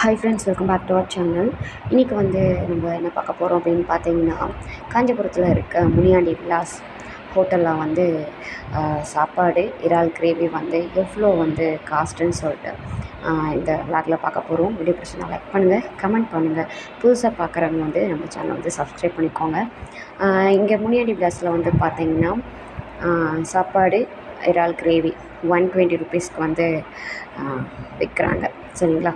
Hi friends welcome back to our channel இன்றைக்கி வந்து நம்ம என்ன பார்க்க போகிறோம் அப்படின்னு பார்த்தீங்கன்னா காஞ்சிபுரத்தில் இருக்க முனியாண்டி விலாஸ் ஹோட்டலில் வந்து சாப்பாடு இறால் கிரேவி வந்து எவ்வளோ வந்து காஸ்ட்டுன்னு சொல்லிட்டு இந்த விளாகில் பார்க்க போகிறோம் வீடியோ பிரச்சனை லைக் பண்ணுங்கள் கமெண்ட் பண்ணுங்கள் புதுசாக பார்க்குறவங்க வந்து நம்ம சேனலை வந்து சப்ஸ்கிரைப் பண்ணிக்கோங்க. இங்கே முனியாண்டி விலாஸில் வந்து பார்த்தீங்கன்னா சாப்பாடு இறால் கிரேவி ஒன் டுவெண்ட்டி ருபீஸ்க்கு வந்து விற்கிறாங்க சரிங்களா?